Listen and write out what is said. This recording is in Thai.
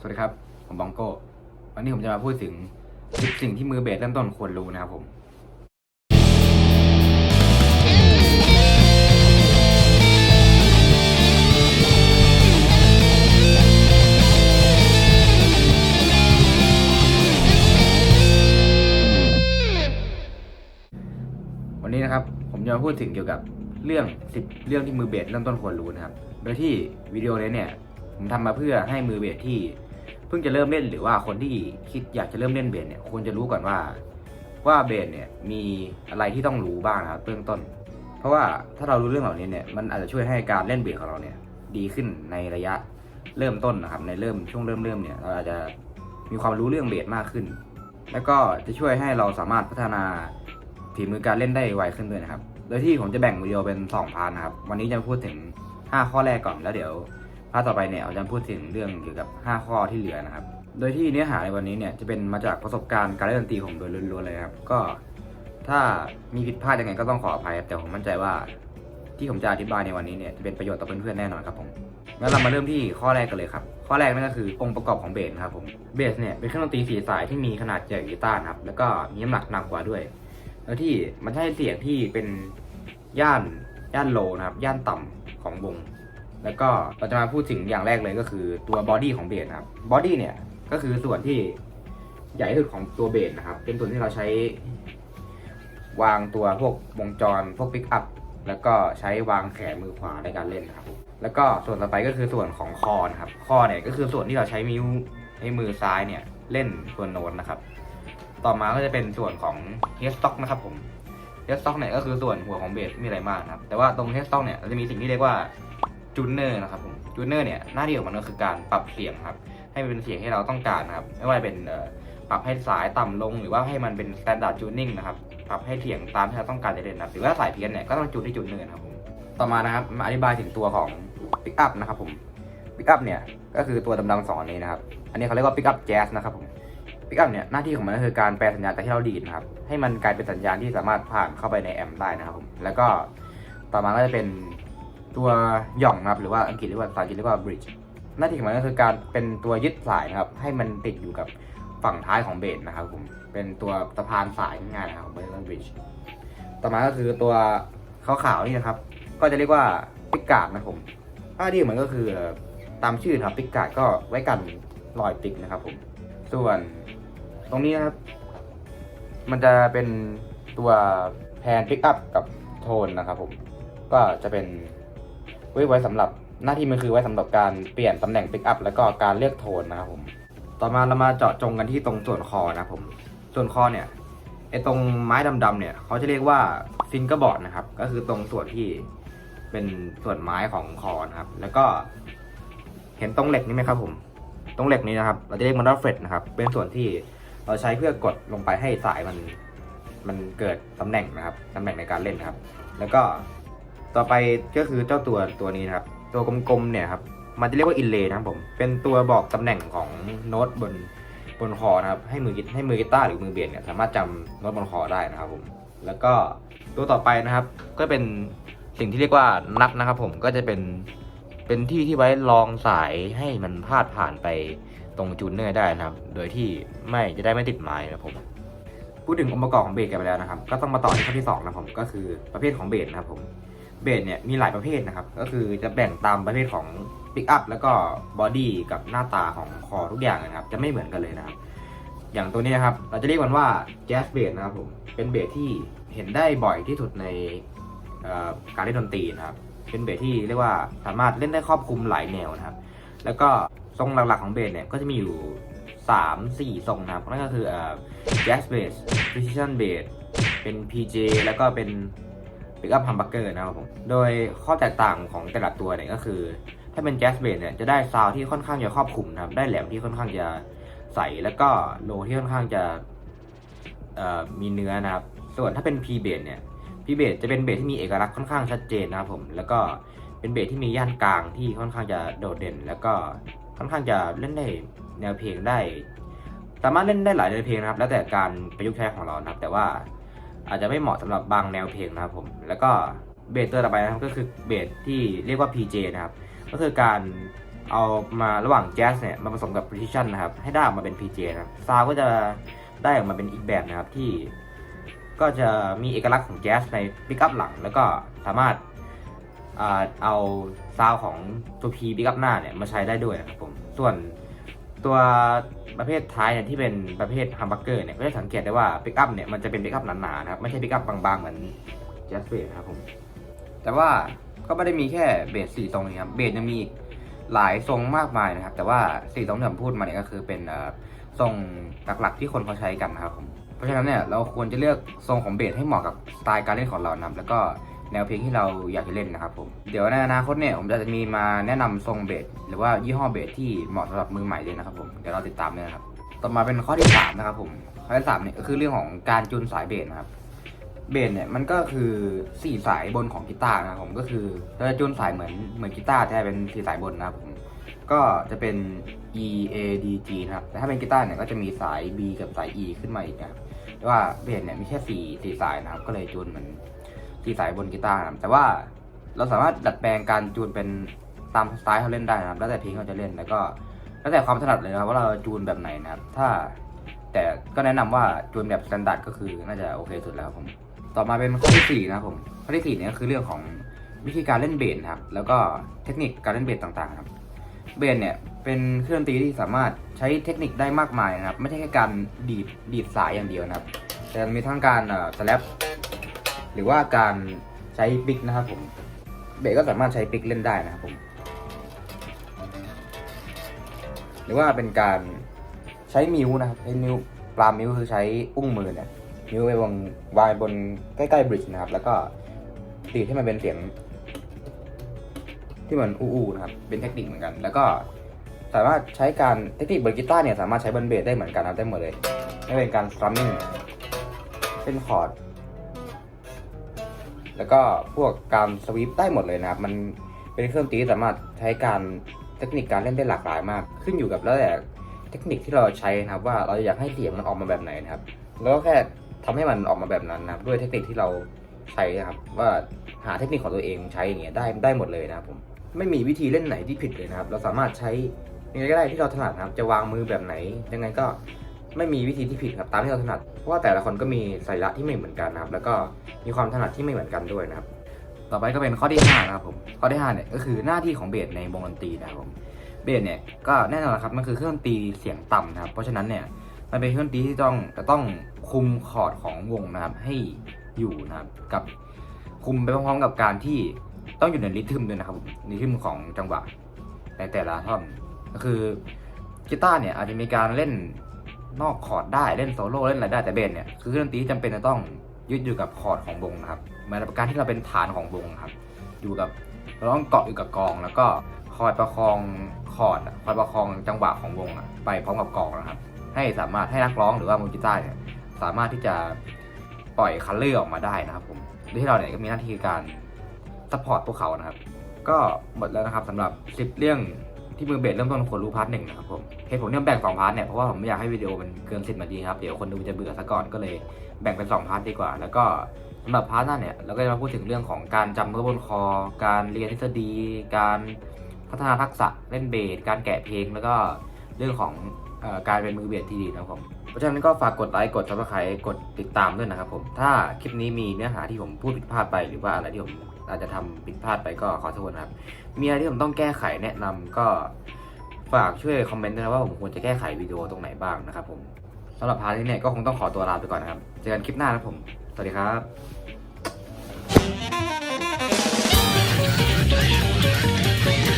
สวัสดีครับ ผมบองโก้ วันนี้ผมจะมาพูดถึงสิบสิ่งที่มือเบสเริ่มต้นควรรู้นะครับผม วันนี้นะครับ ผมจะมาพูดถึงเกี่ยวกับเรื่องสิบเรื่องที่มือเบสเริ่มต้นควรรู้นะครับ โดยที่วิดีโอนี้เนี่ย ผมทำมาเพื่อให้มือเบสที่ เพิ่งจะเริ่มเล่นหรือว่าคนที่คิดอยากจะเริ่มเล่นเบสเนี่ยควรจะรู้ก่อนว่า ว่าเบสเนี่ยมีอะไรที่ต้องรู้บ้างนะครับเบื้องต้น เพราะว่าถ้าเรารู้เรื่องเหล่านี้เนี่ยมันอาจจะช่วยให้การเล่นเบสของเราเนี่ยดีขึ้นในระยะเริ่มต้นนะครับในเริ่มช่วงเริ่มเริ่มเนี่ยเราอาจจะมีความรู้เรื่องเบสมากขึ้น แล้วก็จะช่วยให้เราสามารถพัฒนาฝีมือการเล่นได้ไวขึ้นด้วยนะครับ โดยที่ผมจะแบ่งวิดีโอเป็น 2 พาร์ทนะครับ วันนี้จะพูดถึง 5 ข้อแรกก่อนแล้วเดี๋ยว พาร์ทต่อไปเนี่ยเราจะพูดถึงเรื่องเกี่ยวกับ 5 ข้อที่เหลือนะครับ โดยที่เนื้อหาในวันนี้เนี่ยจะเป็นมาจากประสบการณ์การเล่นดนตรีของโดยล้วนๆเลยครับ ก็ถ้ามีผิดพลาดยังไงก็ต้องขออภัยครับแต่ผมมั่นใจว่า ที่ผมจะอธิบายในวันนี้เนี่ยจะเป็นประโยชน์ต่อเพื่อนๆแน่นอนครับผมงั้นเรามาเริ่มที่ข้อแรกกันเลยครับ ข้อแรกนั่นก็คือองค์ประกอบของเบสครับผม เบสเนี่ยเป็นเครื่องดนตรีสีสายที่มีขนาดใหญ่กว่ากีตาร์นะครับ แล้วก็มีน้ำหนักหนักกว่าด้วย แล้วที่มันให้เสียงที่เป็นย่านย่านโลนะครับ ย่านต่ำของวง แล้วก็เราจะมาพูดถึงอย่างแรกเลยก็คือตัวบอดี้ของเบสนะครับบอดี้เนี่ยก็คือส่วนที่ใหญ่ที่สุดของตัวเบสนะครับ เป็นส่วนที่เราใช้ วางตัวพวกวงจรพวกปิกอัพแล้วก็ใช้วางแขนมือขวาในการเล่นนะครับ แล้วก็ส่วนต่อไปก็คือส่วนของคอนะครับคอเนี่ยก็คือส่วนที่เราใช้นิ้วให้มือซ้ายเนี่ยเล่นตัวโน้ตนะครับ ต่อมาก็จะเป็นส่วนของเฮดสต็อกนะครับผมเฮดสต็อกเนี่ยก็คือส่วนหัวของเบสไม่มีอะไรมากครับ แต่ว่าตรงเฮดสต็อกเนี่ยจะมีสิ่งที่เรียกว่า จูเนอร์นะครับผมจูเนอร์เนี่ยหน้าที่ของมันก็คือการปรับเสียงครับให้เป็นเสียงที่เราต้องการนะครับไม่ว่าจะเป็นเอ่อปรับให้สายต่ำลง หรือว่าให้มันเป็น standard tuning นะครับปรับให้เสียงตามที่เราต้องการจะเล่นนะครับหรือว่าสายเพี้ยนเนี่ยก็ต้องจูนที่จูนเนินครับผมต่อมานะครับมาอธิบายถึงตัวของ pick up นะครับผม pick up เนี่ยก็คือตัวดำๆสองอันนี้นะครับอันนี้เขาเรียกว่า pick up jazz นะครับผม pick up เนี่ยหน้าที่ของมันก็คือการแปลสัญญาณจากที่เราดีดนะครับให้มันกลายเป็นสัญญาณที่สามารถผ่านเข้าไปในแอมป์ได้นะครับผมแล้วก็ต่อมาก็จะเป็น ตัวหย่องนะครับหรือว่าอังกฤษเรียกว่าภาษาอังกฤษเรียกว่า bridge หน้าที่ของมันก็คือการเป็นตัวยึดสายนะครับ ให้มันติดอยู่กับฝั่งท้ายของเบสนะครับผมเป็นตัวสะพานสายง่ายนะครับเบสบริดจ์ต่อมาก็คือตัวขาวๆนี่นะครับ ก็จะเรียกว่าปิกการ์ดนะครับผมหน้าที่ของมันก็คือตามชื่อครับปิกการ์ดก็ไว้กันรอยปิกนะครับผม ส่วนตรงนี้นะครับ มันจะเป็นตัวแพนปิกอัพกับโทนนะครับผมก็จะเป็น ไว้ไว้สำหรับหน้าที่มันคือไว้สำหรับการเปลี่ยนตำแหน่งปิกอัพแล้วก็การเลือกโทนนะครับผม ต่อมาเรามาเจาะจงกันที่ตรงส่วนคอนะครับผม ส่วนคอเนี่ยไอตรงไม้ดำๆเนี่ยเขาจะเรียกว่าฟิงเกอร์บอร์ดนะครับ ก็คือตรงส่วนที่เป็นส่วนไม้ของคอนะครับ แล้วก็เห็นตรงเหล็กนี้ไหมครับผม ตรงเหล็กนี้นะครับ เราจะเรียกมันว่าเฟรดนะครับ เป็นส่วนที่เราใช้เพื่อกดลงไปให้สายมันมันเกิดตำแหน่งนะครับตำแหน่งในการเล่นนะครับ แล้วก็ ต่อไปก็คือเจ้าตัวตัวนี้นะครับ ตัวกลมๆเนี่ยครับ มันจะเรียกว่าอินเลย์นะครับผม เป็นตัวบอกตำแหน่งของโน้ตบนบนคอนะครับ ให้มือให้มือกีตาร์หรือมือเบสเนี่ยสามารถจำโน้ตบนคอได้นะครับผม แล้วก็ตัวต่อไปนะครับ ก็เป็นสิ่งที่เรียกว่านัดนะครับผมก็จะเป็นเป็นที่ที่ไว้รองสายให้มันพาดผ่านไปตรงจูนเนอร์ได้นะครับ โดยที่ไม่จะได้ไม่ติดไม้นะครับผม พูดถึงองค์ประกอบของเบสกันไปแล้วนะครับ ก็ต้องมาต่อที่ข้อที่สองนะผมก็คือประเภทของเบสนะครับผม เบสเนี่ยมีหลายประเภทนะครับ ก็คือจะแบ่งตามประเภทของปิกอัพแล้วก็บอดี้กับหน้าตาของคอทุกอย่างนะครับ จะไม่เหมือนกันเลยนะครับ อย่างตัวนี้นะครับ เราจะเรียกมันว่าแจ๊สเบสนะครับผม เป็นเบสที่เห็นได้บ่อยที่สุดในการเล่นดนตรีนะครับ เป็นเบสที่เรียกว่าสามารถเล่นได้ครอบคลุมหลายแนวนะครับ แล้วก็ทรงหลักๆของเบสเนี่ยก็จะมีอยู่ 3 4 ทรงนะครับ นั่นก็คือแจ๊สเบส precision bass เป็น PJ แล้วก็เป็น ปิกอัพฮัมบักเกอร์นะครับผม โดยข้อแตกต่างของแต่ละตัวเนี่ยก็คือ ถ้าเป็นแจ๊สเบสเนี่ยจะได้ซาวที่ค่อนข้างจะครอบคลุมนะครับ ได้แหลมที่ค่อนข้างจะใส แล้วก็โลที่ค่อนข้างจะมีเนื้อนะครับ ส่วนถ้าเป็น P เบสเนี่ย P เบสจะเป็นเบสที่มีเอกลักษณ์ค่อนข้างชัดเจนนะครับผม แล้วก็เป็นเบสที่มีย่านกลางที่ค่อนข้างจะโดดเด่น แล้วก็ค่อนข้างจะเล่นได้แนวเพลงได้ สามารถเล่นได้หลายแนวเพลงนะครับ แล้วแต่การประยุกต์ใช้ของเรานะครับ แต่ว่า อาจจะไม่เหมาะสำหรับบางแนวเพลงนะครับผมแล้วก็เบสตัวต่อไปนะครับก็คือเบสที่เรียกว่า PJ นะครับก็คือการเอามาระหว่างแจ๊สเนี่ยมาผสมกับ precision นะครับให้ได้ออกมาเป็น PJ นะครับซาวก็จะได้ออกมาเป็นอีกแบบนะครับที่ก็จะมีเอกลักษณ์ของแจ๊สในปิกอัพหลัง แล้วก็สามารถเอาซาวของตัว P ปิกอัพหน้าเนี่ยมาใช้ได้ด้วยนะครับผมส่วน ตัวประเภทท้ายเนี่ยที่เป็นประเภทฮัมบักเกอร์เนี่ยก็จะสังเกตได้ว่าปิกอัพเนี่ยมันจะเป็นปิกอัพหนาๆนะครับไม่ใช่ปิกอัพบางๆเหมือนแจสเบสนะครับผมแต่ว่าก็ไม่ได้มีแค่เบสสี่ทรงนะครับเบสยังมีหลายทรงมากมายนะครับ แต่ว่าสี่ทรงที่ผมพูดมาเนี่ยก็คือเป็นทรงหลักๆที่คนเขาใช้กันนะครับผมเพราะฉะนั้นเนี่ยเราควรจะเลือกทรงของเบสให้เหมาะกับสไตล์การเล่นของเรานะครับแล้วก็ แนวเพลงที่เราอยากจะเล่นนะครับผมเดี๋ยวในอนาคตเนี่ยผมจะมีมาแนะนำทรงเบสหรือว่ายี่ห้อเบสที่เหมาะสำหรับมือใหม่เลยนะครับผมเดี๋ยวเราติดตามเลยนะครับต่อมาเป็นข้อที่สามนะครับผมข้อที่สามเนี่ยก็คือเรื่องของการจูนสายเบสนะครับเบสเนี่ยมันก็คือสี่สายบนของกีตาร์นะครับผมก็คือเราจะจูนสายเหมือนเหมือนกีตาร์แต่เป็นสี่สายบนนะครับผมก็จะเป็น E A D G นะครับแต่ถ้าเป็นกีตาร์เนี่ยก็จะมีสาย B กับสาย E ขึ้นมาอีกนะครับแต่ว่าเบสเนี่ยมีแค่สี่สี่สายนะครับก็เลยจูนเหมือน สี่สายบนกีตาร์นะครับแต่ว่าเราสามารถดัดแปลงการจูนเป็นตามสไตล์เราเล่นได้นะครับ แล้วแต่เพลงเราจะเล่นแล้วก็แล้วแต่ความถนัดเลยนะครับว่าเราจูนแบบไหนนะครับ ถ้าแต่ก็แนะนำว่าจูนแบบสแตนดาร์ดก็คือน่าจะโอเคสุดแล้วครับผม ต่อมาเป็นข้อที่สี่นะครับผมข้อที่สี่เนี่ยก็คือเรื่องของวิธีการเล่นเบสนะครับ แล้วก็เทคนิคการเล่นเบสต่างๆครับ เบสเนี่ยเป็นเครื่องดนตรีที่สามารถใช้เทคนิคได้มากมายนะครับ ไม่ใช่แค่การดีดดีดสายอย่างเดียวนะครับ แต่มีทั้งการสแลป หรือว่าการใช้ปิกนะครับผมเบสก็สามารถใช้ปิกเล่นได้นะครับผม หรือว่าเป็นการใช้มิวนะครับใช้นิ้วปลามิวคือใช้อุ้งมือเนี่ยนิ้วไปวางวางบนใกล้ๆบริดจ์นะครับ แล้วก็ตีให้มันเป็นเสียง ที่เหมือนอู้ๆนะครับ เป็นเทคนิคเหมือนกัน แล้วก็สามารถใช้การเทคนิคบนกีตาร์เนี่ยสามารถใช้บนเบสได้เหมือนกันนะได้หมดเลยไม่เป็นการสตรัมมิ่งเส้นคอร์ด แล้วก็พวกการสวีปได้หมดเลยนะครับ มันเป็นเครื่องตีสามารถใช้การเทคนิคการเล่นได้หลากหลายมาก ขึ้นอยู่กับแล้วแต่เทคนิคที่เราใช้นะครับ ว่าเราอยากให้เสียงมันออกมาแบบไหนนะครับ แล้วก็แค่ทำให้มันออกมาแบบนั้นนะครับ ด้วยเทคนิคที่เราใช้นะครับว่าหาเทคนิคของตัวเองใช้อย่างเงี้ยได้ได้หมดเลยนะครับผมไม่มีวิธีเล่นไหนที่ผิดเลยนะครับ เราสามารถใช้ยังไงก็ได้ที่เราถนัดนะครับ จะวางมือแบบไหนยังไงก็ ไม่มีวิธีที่ผิดครับตามที่เราถนัด เพราะว่าแต่ละคนก็มีสรีระที่ไม่เหมือนกันนะครับ แล้วก็มีความถนัดที่ไม่เหมือนกันด้วยนะครับ ต่อไปก็เป็นข้อที่ห้านะครับผมข้อที่ห้าเนี่ยก็คือหน้าที่ของเบสในวงดนตรีนะครับผมเบสเนี่ยก็แน่นอนครับมันคือเครื่องดนตรีเสียงต่ำนะครับ เพราะฉะนั้นเนี่ยมันเป็นเครื่องดนตรีที่ต้องจะต้องคุมคอร์ดของวงนะครับให้อยู่นะครับกับคุมไปพร้อมๆกับการที่ต้องอยู่ในริทึมด้วยนะครับริทึมของจังหวะในแต่ละท่อนก็คือกีตาร์เนี่ยอาจจะมีการเล่น นอกคอร์ดได้เล่นโซโล่เล่นอะไรได้แต่เบสเนี่ยคือเครื่องดนตรีที่จำเป็นจะต้องยึดอยู่กับคอร์ดของวงนะครับเหมือนกับการที่เราเป็นฐานของวงครับ อยู่กับเราต้องเกาะอยู่กับกอง แล้วก็คอยประคองคอร์ดคอยประคองจังหวะของวงไปพร้อมกับกองนะครับ ให้สามารถให้นักร้องหรือว่ามือกีตาร์เนี่ยสามารถที่จะปล่อยคัลเลอร์ออกมาได้นะครับผมโดยที่เราเนี่ยก็มีหน้าที่การซัพพอร์ตพวกเขานะครับ ก็หมดแล้วนะครับสำหรับคลิปเรื่อง ที่มือเบสเริ่มต้นควรรู้พาร์ทหนึ่งนะครับผมเหตุผลที่ผมแบ่งสองพาร์ทเนี่ยเพราะว่าผมไม่อยากให้วิดีโอมันเกินสิบนาทีครับเดี๋ยวคนดูจะเบื่อซะก่อนก็เลยแบ่งเป็นสองพาร์ทดีกว่า แล้วก็สำหรับพาร์ทหน้าเนี่ยเราก็จะมาพูดถึงเรื่องของการจำเมื่อบนคอ การเรียนทฤษฎี การพัฒนาทักษะเล่นเบสการแกะเพลงแล้วก็เรื่องของออการเป็นมือเบสที่ดีนะครับผม เพราะฉะนั้นก็ฝากกดไลค์ กดซับสไครต์กดติดตามด้วยนะครับผม ถ้าคลิปนี้มีเนื้อหาที่ผมพูดผิดพลาดไปหรือว่าอะไรที่ผม อาจจะทำผิดพลาดไปก็ขอโทษนะครับ มีอะไรที่ผมต้องแก้ไขแนะนำก็ฝากช่วยคอมเมนต์ด้วยนะว่าผมควรจะแก้ไขวิดีโอตรงไหนบ้างนะครับผมสำหรับพาร์ทนี้เนี่ยก็คงต้องขอตัวลาไปก่อนนะครับ เจอกันคลิปหน้านะผม สวัสดีครับ Thank.